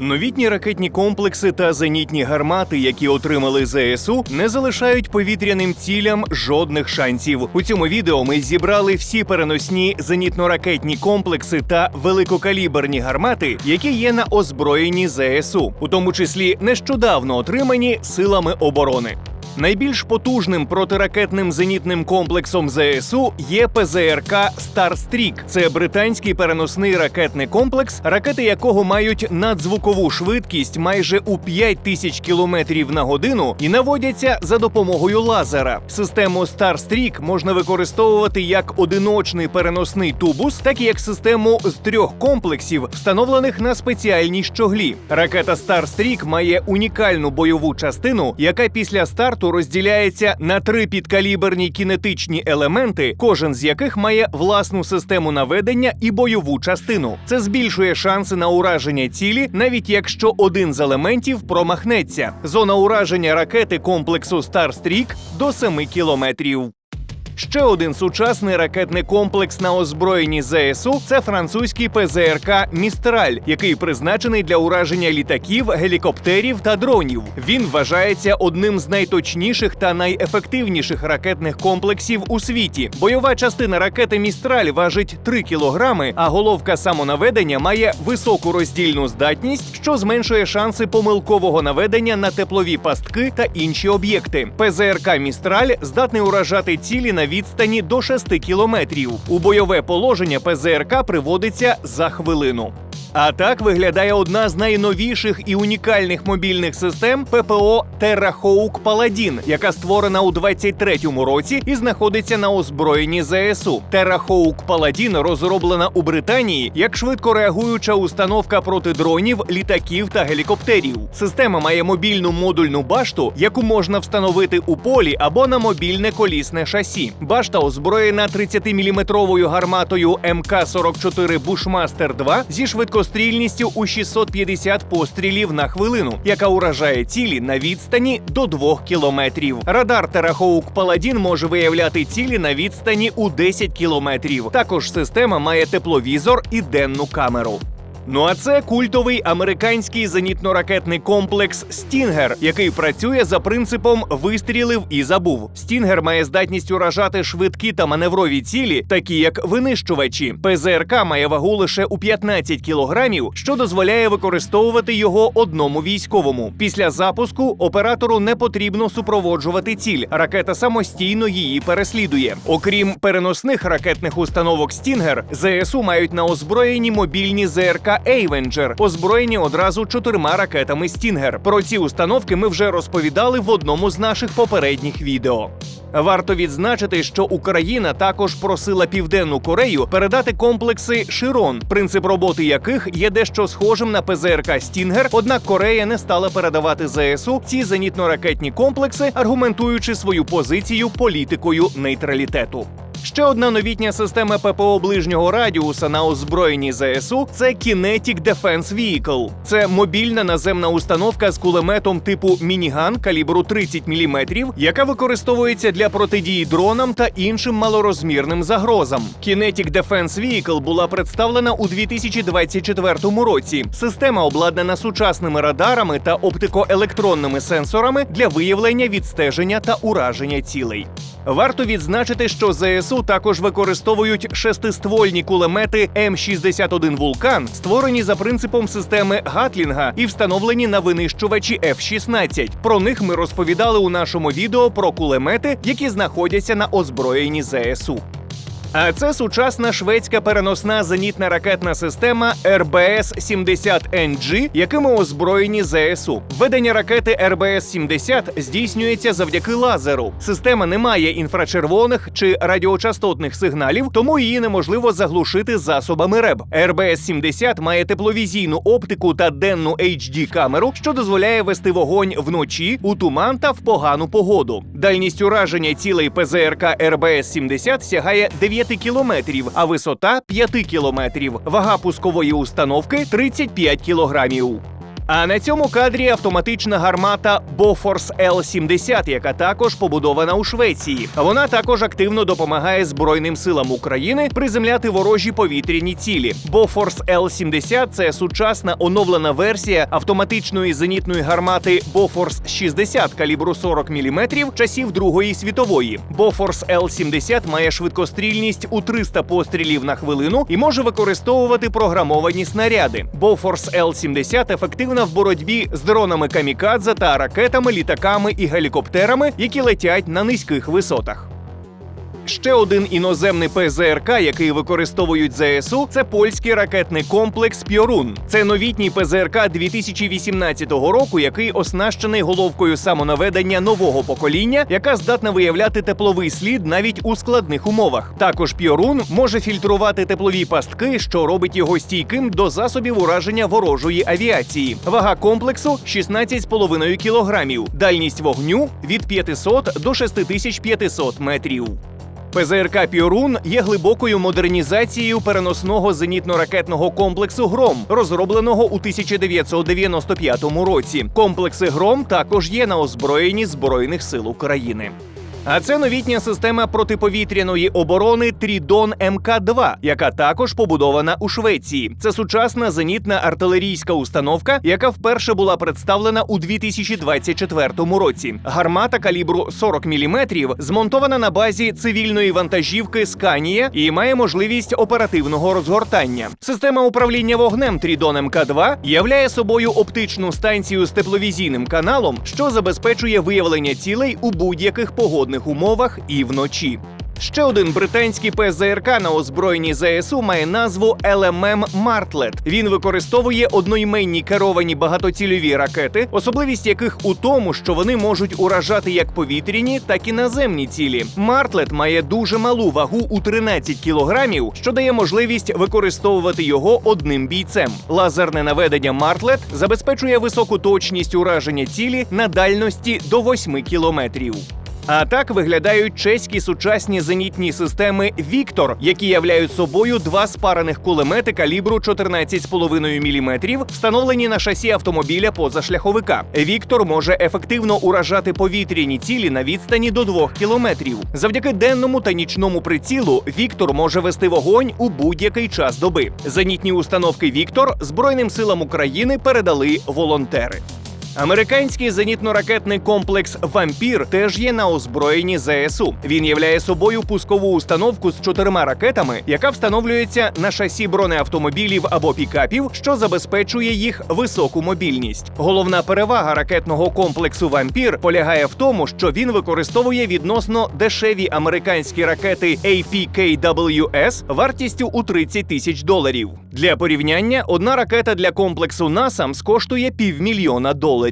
Новітні ракетні комплекси та зенітні гармати, які отримали ЗСУ, не залишають повітряним цілям жодних шансів. У цьому відео ми зібрали всі переносні зенітно-ракетні комплекси та великокаліберні гармати, які є на озброєнні ЗСУ, у тому числі нещодавно отримані силами оборони. Найбільш потужним протиракетним зенітним комплексом ЗСУ є ПЗРК Старстрік. Це британський переносний ракетний комплекс, ракети якого мають надзвукову швидкість майже у 5 тисяч кілометрів на годину і наводяться за допомогою лазера. Систему Старстрік можна використовувати як одиночний переносний тубус, так і як систему з трьох комплексів, встановлених на спеціальній щоглі. Ракета Старстрік має унікальну бойову частину, яка після старту розділяється на три підкаліберні кінетичні елементи, кожен з яких має власну систему наведення і бойову частину. Це збільшує шанси на ураження цілі, навіть якщо один з елементів промахнеться. Зона ураження ракети комплексу Старстрік до 7 кілометрів. Ще один сучасний ракетний комплекс на озброєнні ЗСУ це французький ПЗРК Містраль, який призначений для ураження літаків, гелікоптерів та дронів. Він вважається одним з найточніших та найефективніших ракетних комплексів у світі. Бойова частина ракети Містраль важить 3 кілограми, а головка самонаведення має високу роздільну здатність, що зменшує шанси помилкового наведення на теплові пастки та інші об'єкти. ПЗРК Містраль здатний уражати цілі на відстані до 6 кілометрів. У бойове положення ПЗРК приводиться за хвилину. А так виглядає одна з найновіших і унікальних мобільних систем ППО Terrahawk Paladin, яка створена у 23-му році і знаходиться на озброєнні ЗСУ. Terrahawk Paladin розроблена у Британії як швидко реагуюча установка проти дронів, літаків та гелікоптерів. Система має мобільну модульну башту, яку можна встановити у полі або на мобільне колісне шасі. Башта озброєна 30-мм гарматою МК-44 Bushmaster 2 зі швидкострільністю у 650 пострілів на хвилину, яка уражає цілі на відстані до 2 кілометрів. Радар Терахоук Паладін може виявляти цілі на відстані у 10 кілометрів. Також система має тепловізор і денну камеру. Ну а це культовий американський зенітно-ракетний комплекс Стінгер, який працює за принципом вистрілив і забув. Стінгер має здатність уражати швидкі та маневрові цілі, такі як винищувачі. ПЗРК має вагу лише у 15 кілограмів, що дозволяє використовувати його одному військовому. Після запуску оператору не потрібно супроводжувати ціль. Ракета самостійно її переслідує. Окрім переносних ракетних установок Стінгер, ЗСУ мають на озброєнні мобільні ЗРКЕйвенджер, озброєні одразу чотирма ракетами Стінгер. Про ці установки ми вже розповідали в одному з наших попередніх відео. Варто відзначити, що Україна також просила Південну Корею передати комплекси Широн, принцип роботи яких є дещо схожим на ПЗРК Стінгер. Однак Корея не стала передавати ЗСУ ці зенітно-ракетні комплекси, аргументуючи свою позицію політикою нейтралітету. Ще одна новітня система ППО ближнього радіуса на озброєнні ЗСУ це Kinetic Defense Vehicle. Це мобільна наземна установка з кулеметом типу мініган калібру 30 мм, яка використовується для протидії дронам та іншим малорозмірним загрозам. Kinetic Defense Vehicle була представлена у 2024 році. Система обладнана сучасними радарами та оптикоелектронними сенсорами для виявлення, відстеження та ураження цілей. Варто відзначити, що ЗСУ також використовують шестиствольні кулемети М61 Вулкан, створені за принципом системи Гатлінга і встановлені на винищувачі F-16. Про них ми розповідали у нашому відео про кулемети, які знаходяться на озброєнні ЗСУ. А це сучасна шведська переносна зенітна ракетна система РБС-70NG, якими озброєні ЗСУ. Введення ракети РБС-70 здійснюється завдяки лазеру. Система не має інфрачервоних чи радіочастотних сигналів, тому її неможливо заглушити засобами РЕБ. РБС-70 має тепловізійну оптику та денну HD камеру, що дозволяє вести вогонь вночі, у туман та в погану погоду. Дальність ураження цілей ПЗРК РБС-70 сягає 9 кілометрів, а висота 5 кілометрів. Вага пускової установки 35 кілограмів. А на цьому кадрі автоматична гармата Bofors L-70, яка також побудована у Швеції. Вона також активно допомагає Збройним силам України приземляти ворожі повітряні цілі. Bofors L-70 – це сучасна оновлена версія автоматичної зенітної гармати Bofors 60 калібру 40 мм часів Другої світової. Bofors L-70 має швидкострільність у 300 пострілів на хвилину і може використовувати програмовані снаряди. Bofors L-70 ефективна в боротьбі з дронами камікадзе та ракетами, літаками і гелікоптерами, які летять на низьких висотах. Ще один іноземний ПЗРК, який використовують ЗСУ, це польський ракетний комплекс Пьорун. Це новітній ПЗРК 2018 року, який оснащений головкою самонаведення нового покоління, яка здатна виявляти тепловий слід навіть у складних умовах. Також Пьорун може фільтрувати теплові пастки, що робить його стійким до засобів ураження ворожої авіації. Вага комплексу 16,5 кілограмів. Дальність вогню від 500 до 6500 метрів. ПЗРК Піорун є глибокою модернізацією переносного зенітно-ракетного комплексу Гром, розробленого у 1995 році. Комплекси Гром також є на озброєнні Збройних сил України. А це новітня система протиповітряної оборони Трідон МК-2, яка також побудована у Швеції. Це сучасна зенітна артилерійська установка, яка вперше була представлена у 2024 році. Гармата калібру 40 мм змонтована на базі цивільної вантажівки Сканія і має можливість оперативного розгортання. Система управління вогнем Трідон МК-2 являє собою оптичну станцію з тепловізійним каналом, що забезпечує виявлення цілей у будь-яких погодних умовах і вночі. Ще один британський ПЗРК на озброєнні ЗСУ має назву LMM Martlet. Він використовує одноіменні керовані багатоцільові ракети, особливість яких у тому, що вони можуть уражати як повітряні, так і наземні цілі. Martlet має дуже малу вагу у 13 кілограмів, що дає можливість використовувати його одним бійцем. Лазерне наведення Martlet забезпечує високу точність ураження цілі на дальності до 8 кілометрів. А так виглядають чеські сучасні зенітні системи Віктор, які являють собою два спарених кулемети калібру 14,5 мм, встановлені на шасі автомобіля позашляховика. Віктор може ефективно уражати повітряні цілі на відстані до 2 кілометрів. Завдяки денному та нічному прицілу Віктор може вести вогонь у будь-який час доби. Зенітні установки Віктор Збройним силам України передали волонтери. Американський зенітно-ракетний комплекс Вампір теж є на озброєнні ЗСУ. Він являє собою пускову установку з чотирма ракетами, яка встановлюється на шасі бронеавтомобілів або пікапів, що забезпечує їх високу мобільність. Головна перевага ракетного комплексу Вампір полягає в тому, що він використовує відносно дешеві американські ракети APKWS вартістю у 30 тисяч доларів. Для порівняння одна ракета для комплексу NASAMS коштує півмільйона доларів.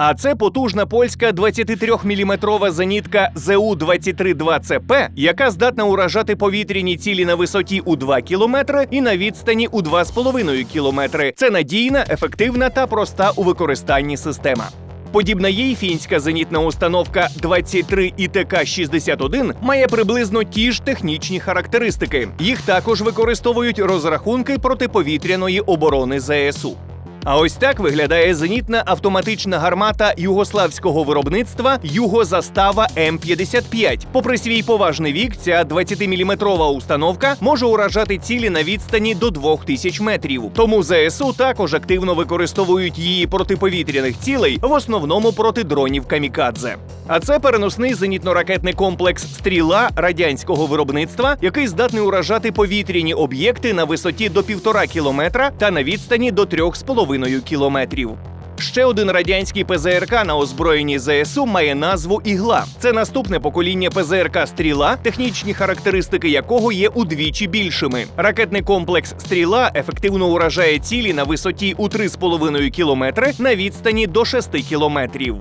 А це потужна польська 23-мм зенітка ЗУ-23-2ЦП, яка здатна уражати повітряні цілі на висоті у 2 кілометри і на відстані у 2,5 кілометри. Це надійна, ефективна та проста у використанні система. Подібна їй фінська зенітна установка 23 ІТК-61 має приблизно ті ж технічні характеристики. Їх також використовують розрахунки протиповітряної оборони ЗСУ. А ось так виглядає зенітна автоматична гармата югославського виробництва Югозастава М55. Попри свій поважний вік, ця 20-мм установка може уражати цілі на відстані до 2000 метрів. Тому ЗСУ також активно використовують її протиповітряних цілей, в основному проти дронів камікадзе. А це переносний зенітно-ракетний комплекс Стріла радянського виробництва, який здатний уражати повітряні об'єкти на висоті до півтора кілометра та на відстані до 3,5 кілометрів. Ще один радянський ПЗРК на озброєнні ЗСУ має назву Ігла. Це наступне покоління ПЗРК Стріла, технічні характеристики якого є удвічі більшими. Ракетний комплекс Стріла ефективно уражає цілі на висоті у 3,5 кілометри на відстані до 6 кілометрів.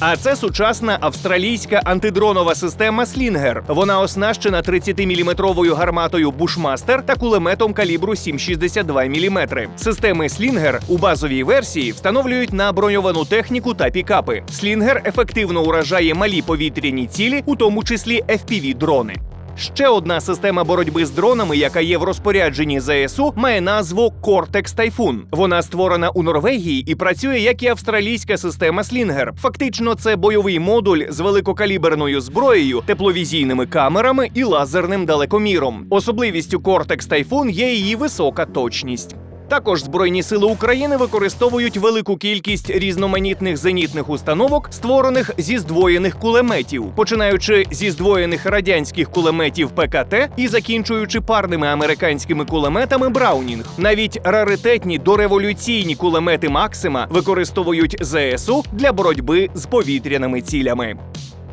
А це сучасна австралійська антидронова система Слінгер. Вона оснащена 30-мм гарматою Бушмастер та кулеметом калібру 7,62 мм. Системи Слінгер у базовій версії встановлюють на броньовану техніку та пікапи. Слінгер ефективно уражає малі повітряні цілі, у тому числі FPV-дрони. Ще одна система боротьби з дронами, яка є в розпорядженні ЗСУ, має назву Cortex Typhoon. Вона створена у Норвегії і працює як і австралійська система Слінгер. Фактично, це бойовий модуль з великокаліберною зброєю, тепловізійними камерами і лазерним далекоміром. Особливістю Cortex Typhoon є її висока точність. Також Збройні сили України використовують велику кількість різноманітних зенітних установок, створених зі здвоєних кулеметів, починаючи зі здвоєних радянських кулеметів ПКТ і закінчуючи парними американськими кулеметами Браунінг. Навіть раритетні дореволюційні кулемети Максима використовують ЗСУ для боротьби з повітряними цілями.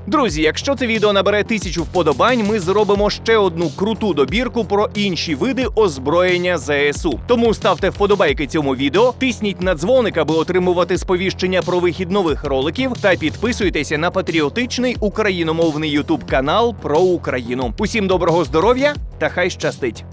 Друзі, якщо це відео набере тисячу вподобань, ми зробимо ще одну круту добірку про інші види озброєння ЗСУ. Тому ставте вподобайки цьому відео, тисніть на дзвоник, аби отримувати сповіщення про вихід нових роликів, та підписуйтеся на патріотичний україномовний ютуб канал про Україну. Усім доброго здоров'я та хай щастить!